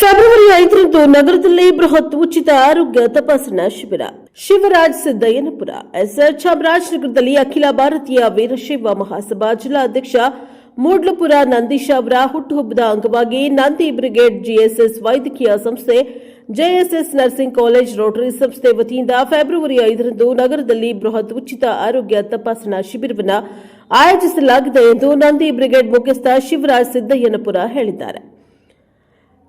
February ಐದರಂದು ನಗರದಲ್ಲಿ ಬೃಹತ್ ಉಚಿತ ಆರೋಗ್ಯ ತಪಾಸಣಾ ಶಿಬಿರ. ಶಿವರಾಜ್ ಸಿದ್ದಯ್ಯನಪುರ ಎಸ್ಆರ್ ಚಾಮರಾಜನಗರದಲ್ಲಿ ಅಖಿಲ ಭಾರತೀಯ ವೀರಶೈವ ಮಹಾಸಭಾ ಜಿಲ್ಲಾಧ್ಯಕ್ಷ ಮೂಡ್ಲಪುರ ನಂದೀಶ್ ಅವರ ಹುಟ್ಟುಹಬ್ಬದ ಅಂಗವಾಗಿ ನಂದಿ ಬ್ರಿಗೇಡ್ ಜಿಎಸ್ಎಸ್ ವೈದ್ಯಕೀಯ ಸಂಸ್ಥೆ ಜೆಎಸ್ಎಸ್ ನರ್ಸಿಂಗ್ ಕಾಲೇಜ್ ರೋಟರಿ ಸಂಸ್ಥೆ ವತಿಯಿಂದ ಫೆಬ್ರವರಿ ಐದರಂದು ನಗರದಲ್ಲಿ ಬೃಹತ್ ಉಚಿತ ಆರೋಗ್ಯ ತಪಾಸಣಾ ಶಿಬಿರವನ್ನು ಆಯೋಜಿಸಲಾಗಿದೆ ಎಂದು ನಂದಿ ಬ್ರಿಗೇಡ್ ಮುಖ್ಯಸ್ಥ ಶಿವರಾಜ್ ಸಿದ್ದಯ್ಯನಪುರ ಹೇಳಿದ್ದಾರೆ.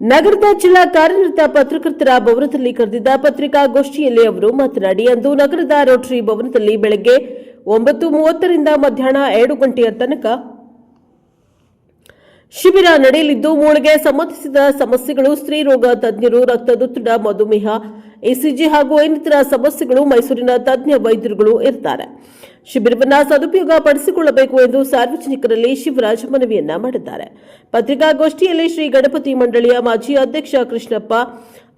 ನಗರದ ಜಿಲ್ಲಾ ಕಾರ್ಯನಿರತ ಪತ್ರಕರ್ತರ ಭವನದಲ್ಲಿ ಕರೆದಿದ್ದ ಪತ್ರಿಕಾಗೋಷ್ಠಿಯಲ್ಲಿ ಅವರು ಮಾತನಾಡಿ, ಅಂದು ನಗರದ ರೋಟರಿ ಭವನದಲ್ಲಿ ಬೆಳಗ್ಗೆ ಒಂಬತ್ತು ಮೂವತ್ತರಿಂದ ಮಧ್ಯಾಹ್ನ ಎರಡು ಗಂಟೆಯ ತನಕ ಶಿಬಿರ ನಡೆಯಲಿದ್ದು, ಮೂಳೆಗೆ ಸಂಬಂಧಿಸಿದ ಸಮಸ್ಯೆಗಳು ಸ್ತ್ರೀರೋಗ ತಜ್ಞರು, ರಕ್ತದೊತ್ತಡ, ಮಧುಮೇಹ, ಎಸಿಜಿ ಹಾಗೂ ಇನ್ನಿತರ ಸಮಸ್ಯೆಗಳು, ಮೈಸೂರಿನ ತಜ್ಞ ವೈದ್ಯರುಗಳು ಇರ್ತಾರೆ. ಶಿಬಿರವನ್ನು ಸದುಪಯೋಗ ಪಡಿಸಿಕೊಳ್ಳಬೇಕು ಎಂದು ಸಾರ್ವಜನಿಕರಲ್ಲಿ ಶಿವರಾಜ್ ಮನವಿಯನ್ನ ಮಾಡಿದ್ದಾರೆ. ಪತ್ರಿಕಾಗೋಷ್ಠಿಯಲ್ಲಿ ಶ್ರೀ ಗಣಪತಿ ಮಂಡಳಿಯ ಮಾಜಿ ಅಧ್ಯಕ್ಷ ಕೃಷ್ಣಪ್ಪ,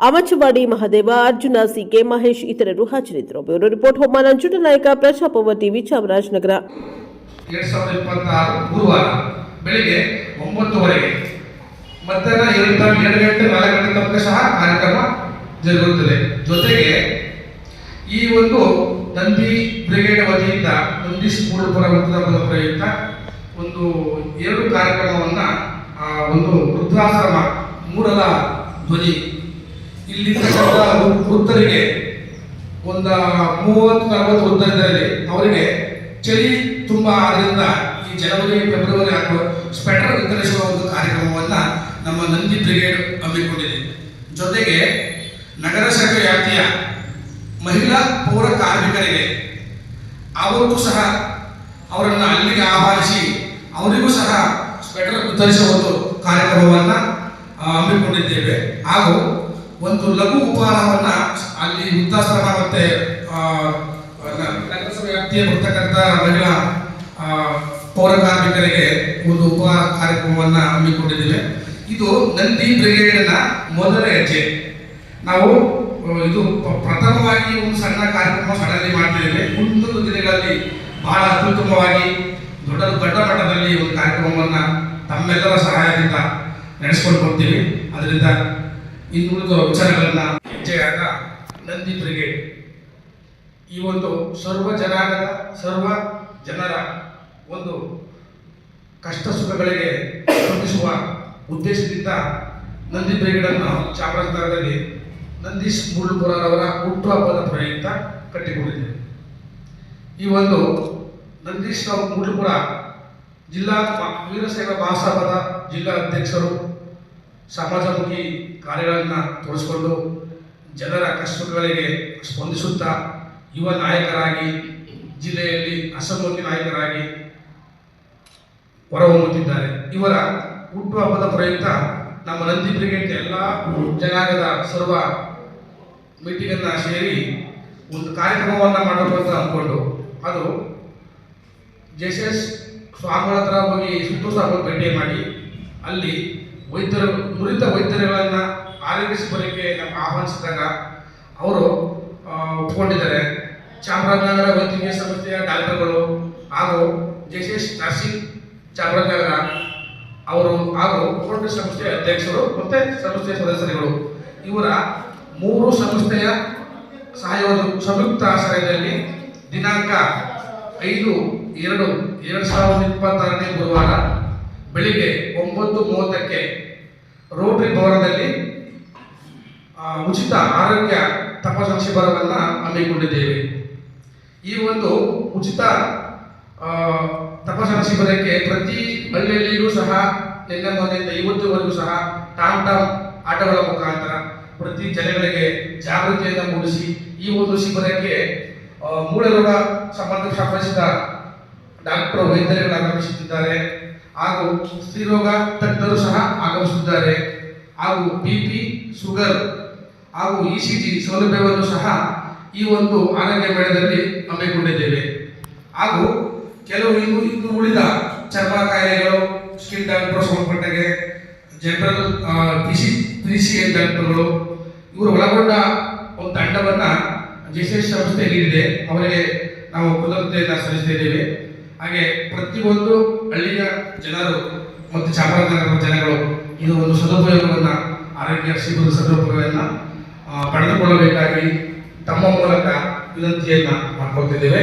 ಅಮಚವಾಡಿ ಮಹದೇವ, ಅರ್ಜುನ ಸಿಕೆ ಮಹೇಶ್ ಇತರರು ಹಾಜರಿದ್ದರು. ಬ್ಯೂರೋ ರಿಪೋರ್ಟ್ ಹೋಮ ನಂಜುಟ ನಾಯಕ ಪ್ರಜಾಪವ ಟಿವಿ ಚಾಮರಾಜನಗರ. ಬೆಳಿಗ್ಗೆ ಒಂಬತ್ತುವರೆಗೆ ಮಧ್ಯಾಹ್ನ ಎರಡು ತ- ಎರಡು ಗಂಟೆ, ನಾಲ್ಕು ಗಂಟೆ ತನಕ ಸಹ ಕಾರ್ಯಕ್ರಮ ಜರುಗುತ್ತದೆ. ಜೊತೆಗೆ ಈ ಒಂದು ನಂದಿ ಬ್ರಿಗೇಡ್ ವತಿಯಿಂದ ನಂದಿ ಸ್ಕೂಲ್ಪುರ ವೃತ್ತದ ಪ್ರಯುಕ್ತ ಒಂದು ಎರಡು ಕಾರ್ಯಕ್ರಮವನ್ನ ಒಂದು ವೃದ್ಧಾಶ್ರಮ ಮೂರಲ ಧ್ವನಿ. ವೃ- ವೃತ್ತರಿಗೆ ಒಂದು ಮೂವತ್ತು ನಲವತ್ತು ವೃದ್ಧರಿದ್ದಾರೆ ಅವರಿಗೆ ಚಳಿ ತುಂಬ ಆದ್ರಿಂದ ಈ ಜನವರಿ ಫೆಬ್ರವರಿ ಹಾಗೂ ಸ್ಪೆಟರ್ ವಿತರಿಸುವ ಒಂದು ಕಾರ್ಯಕ್ರಮವನ್ನು ನಮ್ಮ ನಂದಿ ಬ್ರಿಗೇಡ್ ಹಮ್ಮಿಕೊಂಡಿದೆ. ಜೊತೆಗೆ ನಗರಸಭೆ ವ್ಯಾಪ್ತಿಯ ಮಹಿಳಾ ಪೌರ ಕಾರ್ಮಿಕರಿಗೆ ಅವರಿಗೂ ಸಹ ಅವರನ್ನು ಅಲ್ಲಿಗೆ ಆಹ್ವಾನಿಸಿ ಅವರಿಗೂ ಸಹ ಸ್ವೆಟರ್ ವಿತರಿಸುವ ಒಂದು ಕಾರ್ಯಕ್ರಮವನ್ನು ಹಮ್ಮಿಕೊಂಡಿದ್ದೇವೆ. ಹಾಗೂ ಒಂದು ಲಘು ಉಪಹಾರವನ್ನು ಅಲ್ಲಿ ವೃದ್ಧಾಶ್ರಮ ಮತ್ತೆ ನಗರಸಭೆ ವ್ಯಾಪ್ತಿಯ ಬರ್ತಕ್ಕಂಥ ಮಹಿಳಾ ಪೌರ ಕಾರ್ಮಿಕರಿಗೆ ಒಂದು ಉಪಹಾರ ಕಾರ್ಯಕ್ರಮವನ್ನ ಹಮ್ಮಿಕೊಂಡಿದ್ದೇವೆ. ಇದು ನಂದಿ ಬ್ರಿಗೇಡ್ನ ಮೊದಲ ಹೆಜ್ಜೆ. ನಾವು ಇದು ಪ್ರಥಮವಾಗಿ ಒಂದು ಸಣ್ಣ ಕಾರ್ಯಕ್ರಮ ಸಡನ್ಲಿ ಮಾಡ್ತಿದ್ದೇವೆ. ಮುಂದಿನ ದಿನಗಳಲ್ಲಿ ಬಹಳ ಅತ್ಯುತ್ತಮವಾಗಿ, ದೊಡ್ಡ ದೊಡ್ಡ ಮಟ್ಟದಲ್ಲಿ ಒಂದು ಕಾರ್ಯಕ್ರಮವನ್ನ ತಮ್ಮೆಲ್ಲರ ಸಹಾಯದಿಂದ ನಡೆಸ್ಕೊಂಡು ಹೋಗ್ತೀವಿ ಅದರಿಂದ ಇನ್ನುಳಿದ ವಿಚಾರಗಳನ್ನ ಹೆಜ್ಜೆಯಾದ ನಂದಿ ಬ್ರಿಗೇಡ್. ಈ ಒಂದು ಸರ್ವ ಜನಾಂಗದ, ಸರ್ವ ಜನರ ಒಂದು ಕಷ್ಟ ಸುಖಗಳಿಗೆ ಸ್ಪಂದಿಸುವ ಉದ್ದೇಶದಿಂದ ನಂದಿ ಬ್ರಿಗೇಡನ್ನು ಚಾಮರಾಜನಗರದಲ್ಲಿ ನಂದೀಶ್ ಮುಳ್ಳುಪುರರವರ ಹುಟ್ಟುಹಬ್ಬದ ಪ್ರಯುಕ್ತ ಕಟ್ಟಿಕೊಂಡಿದೆ ಈ ಒಂದು ನಂದೀಶ್ ರಾವ್ ಜಿಲ್ಲಾ ವೀರಶೈವ ಮಹಾಸಭಾದ ಜಿಲ್ಲಾ ಅಧ್ಯಕ್ಷರು ಸಮಾಜಮುಖಿ ಕಾರ್ಯಗಳನ್ನು ತೋರಿಸಿಕೊಂಡು ಜನರ ಕಷ್ಟಗಳಿಗೆ ಸ್ಪಂದಿಸುತ್ತಾ ಯುವ ನಾಯಕರಾಗಿ, ಜಿಲ್ಲೆಯಲ್ಲಿ ಅಸಮೋಖಿ ನಾಯಕರಾಗಿ ಹೊರಹೊಮ್ಮುತ್ತಿದ್ದಾರೆ. ಇವರ ಹುಟ್ಟುಹಬ್ಬದ ಪ್ರಯುಕ್ತ ನಮ್ಮ ನಂದಿ ಬ್ರಿಗೇಡ್ ಎಲ್ಲ ಜನಾಂಗದ ಸರ್ವ ಮೀಟಿಂಗ್ ಅನ್ನ ಸೇರಿ ಒಂದು ಕಾರ್ಯಕ್ರಮವನ್ನ ಮಾಡಬೇಕು ಅಂತ ಅಂದ್ಕೊಂಡು ಅದು ಜೆಸೆಸ್ ಸ್ವಾಮಿಗಳ ಹತ್ರ ಹೋಗಿ ಸುತ್ತು ಭೇಟಿ ಮಾಡಿ, ಅಲ್ಲಿ ವೈದ್ಯರು, ನುರಿತ ವೈದ್ಯರುಗಳನ್ನ ಆರೋಗ್ಯ ಶಿಬಿರಕ್ಕೆ ನಮ್ಮ ಆಹ್ವಾನಿಸಿದಾಗ ಅವರು ಒಪ್ಪಿಕೊಂಡಿದ್ದಾರೆ ಚಾಮರಾಜನಗರ ವೈದ್ಯಕೀಯ ಸಂಸ್ಥೆಯ ಡಾಕ್ಟರ್ಗಳು ಹಾಗೂ ಜೆಸೆಸ್ ನರ್ಸಿಂಗ್ ಚಾಮರಾಜನಗರ, ಅವರು ಹಾಗೂ ಕೋರ್ಟ್ ಸಂಸ್ಥೆಯ ಅಧ್ಯಕ್ಷರು ಮತ್ತೆ ಸಂಸ್ಥೆಯ ಸದಸ್ಯರುಗಳು. ಇವರ ಮೂರು ಸಂಸ್ಥೆಯ ಸಹಯೋಗ ಸಂಯುಕ್ತ ಆಶ್ರಯದಲ್ಲಿ ದಿನಾಂಕ ಐದು ಎರಡು ಎರಡು ಸಾವಿರದ ಇಪ್ಪತ್ತಾರನೇ ಗುರುವಾರ ಬೆಳಿಗ್ಗೆ ಒಂಬತ್ತು ಮೂವತ್ತಕ್ಕೆ ರೋಟರಿ ಭವನದಲ್ಲಿ ಉಚಿತ ಆರೋಗ್ಯ ತಪಾಸಣಾ ಶಿಬಿರವನ್ನು ಹಮ್ಮಿಕೊಂಡಿದ್ದೇವೆ. ಈ ಒಂದು ಉಚಿತ ತಪಾಸಣಾ ಶಿಬಿರಕ್ಕೆ ಪ್ರತಿ ಹಳ್ಳಿಯಲ್ಲಿಯೂ ಸಹ ಮೊನ್ನೆಯಿಂದ ಇವತ್ತುವರೆಗೂ ಸಹ ಟಾಮ್ ಟಾಮ್ ಆಟಗಳ ಮುಖಾಂತರ ಪ್ರತಿ ಜನಗಳಿಗೆ ಜಾಗೃತಿಯನ್ನು ಮೂಡಿಸಿ ಈ ಒಂದು ಶಿಬಿರಕ್ಕೆ ಮೂಳೆ ರೋಗ ಸಂಬಂಧ ಸಂಬಂಧಿಸಿದ ಡಾಕ್ಟರ್ ವೈದ್ಯರುಗಳು ಆಗಮಿಸುತ್ತಿದ್ದಾರೆ. ಹಾಗೂ ಸ್ತ್ರೀರೋಗ ತಜ್ಞರು ಸಹ ಆಗಮಿಸುತ್ತಿದ್ದಾರೆ. ಹಾಗೂ ಬಿ ಪಿ, ಶುಗರ್ ಹಾಗೂ ಇ ಸಿ ಜಿ ಸೌಲಭ್ಯವನ್ನು ಸಹ ಈ ಒಂದು ಆರೋಗ್ಯ ಮೇಳದಲ್ಲಿ ಹಮ್ಮಿಕೊಂಡಿದ್ದೇವೆ. ಹಾಗೂ ಕೆಲವು ಇನ್ನು ಇನ್ನು ಉಳಿದ ಚರ್ಮ ಕಾಯಿಲೆಗಳು ಸ್ಕಿನ್ ಡಾಕ್ಟರ್ ಸಂಬಂಧಪಟ್ಟಗೆ ಜನರಲ್ ಪಿಸಿ ಸಿ ಡಾಕ್ಟರ್ಗಳು ಇವರು ಒಳಗೊಂಡ ಒಂದು ತಂಡವನ್ನ ಜೆಸಿಎಸ್ ಸಂಸ್ಥೆ ನೀಡಿದೆ. ಅವರಿಗೆ ನಾವು ಕೃತಜ್ಞತೆಯನ್ನು ಸಲ್ಲಿಸುತ್ತಿದ್ದೇವೆ ಹಾಗೆ ಪ್ರತಿಯೊಂದು ಹಳ್ಳಿಯ ಜನರು ಮತ್ತು ಚಾಮರಾಜನಗರದ ಜನಗಳು ಇದು ಒಂದು ಸದುಪಯೋಗವನ್ನ, ಆರೋಗ್ಯ ಶಿಬಿರ ಸದುಪಯೋಗವನ್ನು ಪಡೆದುಕೊಳ್ಳಬೇಕಾಗಿ ತಮ್ಮ ಮೂಲಕ ವಿನಂತಿಯನ್ನ ಮಾಡ್ಕೊತಿದ್ದೇವೆ